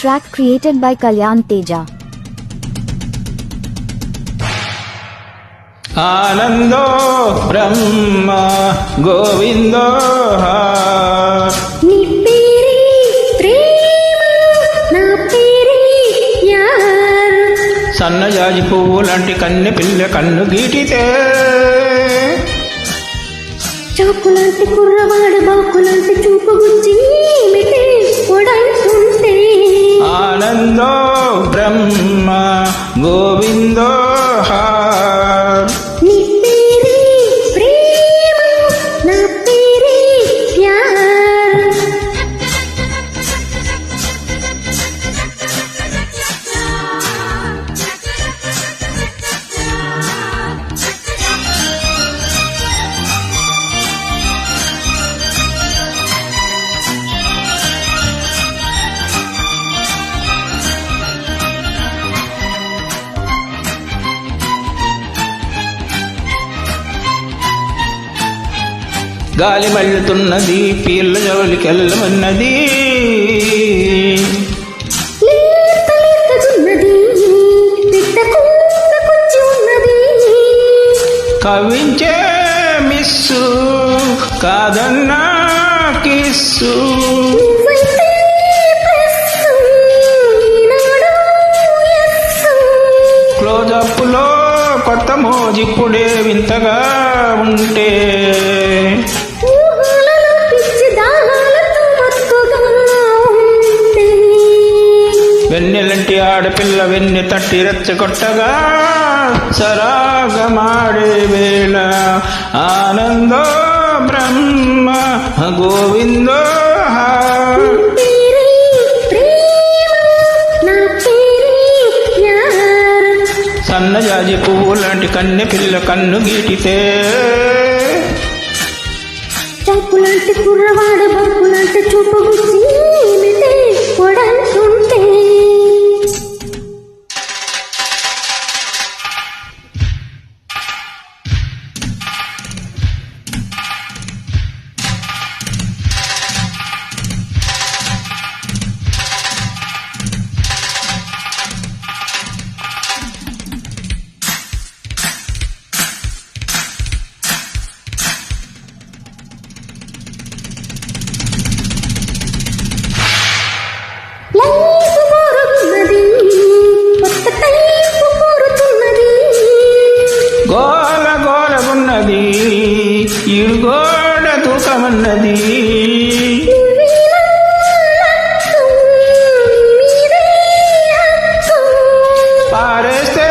Track created by Kalyan Teja. Anando బ్రహ్మ గోవిందో సన్నజాజి పువ్వు లాంటి కన్నె పిల్ల కన్ను గీటితే. చాకులాంటి కుర్రవాడ బాకులాంటి గాలి మళ్ళుతున్నది కొంచెం ఉన్నది. కవించే మిస్సు కాదన్నా కిస్సు. క్లోజప్లో కొత్త మోజిప్పుడే వింతగా ఉంటే. వెన్నెలంటి ఆడపిల్ల వెన్నె తట్టి రెచ్చగొట్టగా సరాగమాడే వేళ. ఆనందో బ్రహ్మ గోవిందో సన్నజాజి పువ్వు లాంటి కన్నె పిల్ల కన్ను గీటితే. చాకులాంటి కుర్రవాడ బాకులాంటి చూపు హక్కు. పారేస్తే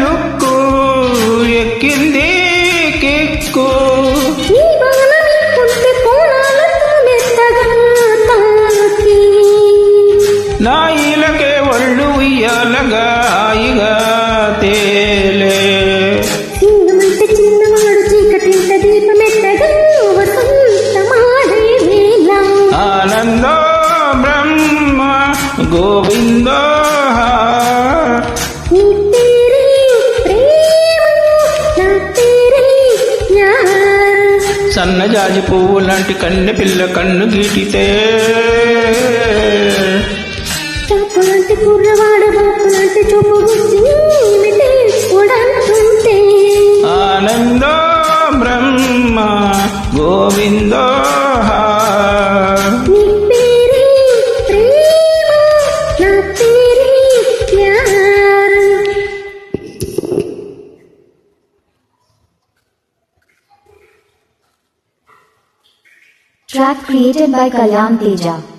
లుక్కు ఎక్కింది గోవింద సన్నజాజి పువ్వు లాంటి కన్నె పిల్ల కన్ను గీటితే. Track created by Kalyan Teja.